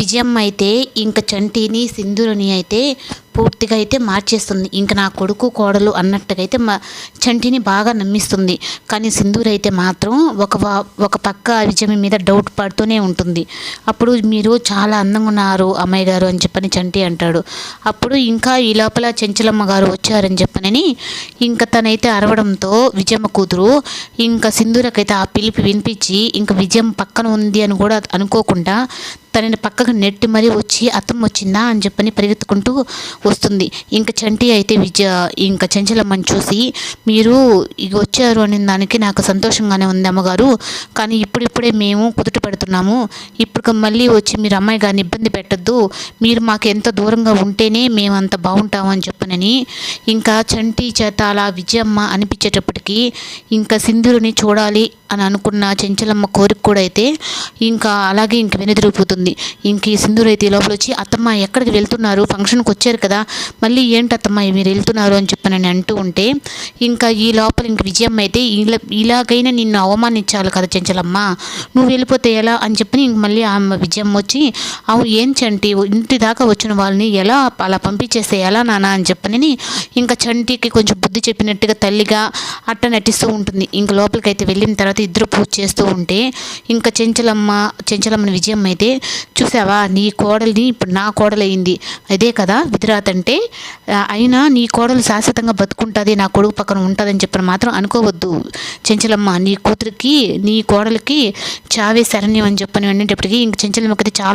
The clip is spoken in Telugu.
విజయమ్మ అయితే ఇంక చంటిని సింధురుని అయితే పూర్తిగా అయితే మార్చేస్తుంది. ఇంకా నా కొడుకు కోడలు అన్నట్టుగా అయితే మా చంటిని బాగా నమ్మిస్తుంది. కానీ సింధూర్ అయితే మాత్రం ఒక ఒక పక్క విజయం మీద డౌట్ పడుతూనే ఉంటుంది. అప్పుడు మీరు చాలా అందంగా ఉన్నారు అమ్మాయి గారు అని చెప్పని చంటి అంటాడు. అప్పుడు ఇంకా ఈ లోపల చెంచలమ్మ గారు వచ్చారని చెప్పనని ఇంకా తనైతే అరవడంతో విజయమ్మ కూతురు ఇంకా సింధూరకైతే ఆ పిలిపి వినిపించి ఇంకా విజయం పక్కన ఉంది అని కూడా అనుకోకుండా తనని పక్కకు నెట్టి మరీ వచ్చి అత్తమ్మ వచ్చిందా అని చెప్పని పరిగెత్తుకుంటూ వస్తుంది. ఇంకా చంటి అయితే విజయ ఇంకా చెంచలమ్మని చూసి మీరు ఇక వచ్చారు అనే దానికి నాకు సంతోషంగానే ఉంది అమ్మగారు. కానీ ఇప్పుడిప్పుడే మేము కుదుట పెడుతున్నాము. ఇప్పుడు మళ్ళీ వచ్చి మీరు అమ్మాయి గారిని ఇబ్బంది పెట్టద్దు. మీరు మాకు ఎంత దూరంగా ఉంటేనే మేము అంత బాగుంటామని అని చెప్పనని ఇంకా చంటి చేత అలా విజయమ్మ అనిపించేటప్పటికీ ఇంకా సింధురుని చూడాలి అని అనుకున్న చెంచలమ్మ కోరిక కూడా అయితే ఇంకా అలాగే ఇంక వెనుదిరిగిపోతుంది. ఇంక ఈ సింధూరు అయితే ఈ లోపల వచ్చి అత్తమ్మ ఎక్కడికి వెళ్తున్నారు? ఫంక్షన్కి వచ్చారు కదా మళ్ళీ ఏంటి అత్తమ్మ మీరు వెళ్తున్నారు? అని చెప్పనని అంటూ ఉంటే ఇంకా ఈ లోపల ఇంక విజయమ్మ అయితే ఇలా ఇలాగైనా నిన్ను అవమానించాలి కదా చెంచలమ్మ. నువ్వు వెళ్ళిపోతే ఎలా? అని చెప్పి ఇంక మళ్ళీ ఆమె విజయమ్మ వచ్చి అవు ఏం చంటి? ఇంటి దాకా వచ్చిన వాళ్ళని ఎలా అలా పంపించేస్తే ఎలా నానా అని చెప్పనని ఇంకా చంటికి కొంచెం బుద్ధి చెప్పినట్టుగా తల్లిగా అట్ట నటిస్తూ ఉంటుంది. ఇంక లోపలికి అయితే వెళ్ళిన తర్వాత ఇద్దరు పూజ చేస్తూ ఉంటే ఇంకా చెంచలమ్మ చెంచలమ్మని విజయమ్మ అయితే చూసావా? నీ కోడలిని ఇప్పుడు నా కోడలైంది అదే కదా విధిరాత్ అంటే అయినా నీ కోడలు శాశ్వతంగా బతుకుంటుంది నా కొడుకు పక్కన ఉంటుందని చెప్పిన మాత్రం అనుకోవద్దు. చెంచలమ్మ నీ కూతురికి నీ కోడలికి చావే శరణ్యం అని చెప్పని అనేటప్పటికీ ఇంక చెంచలమ్మకైతే అయితే చాలా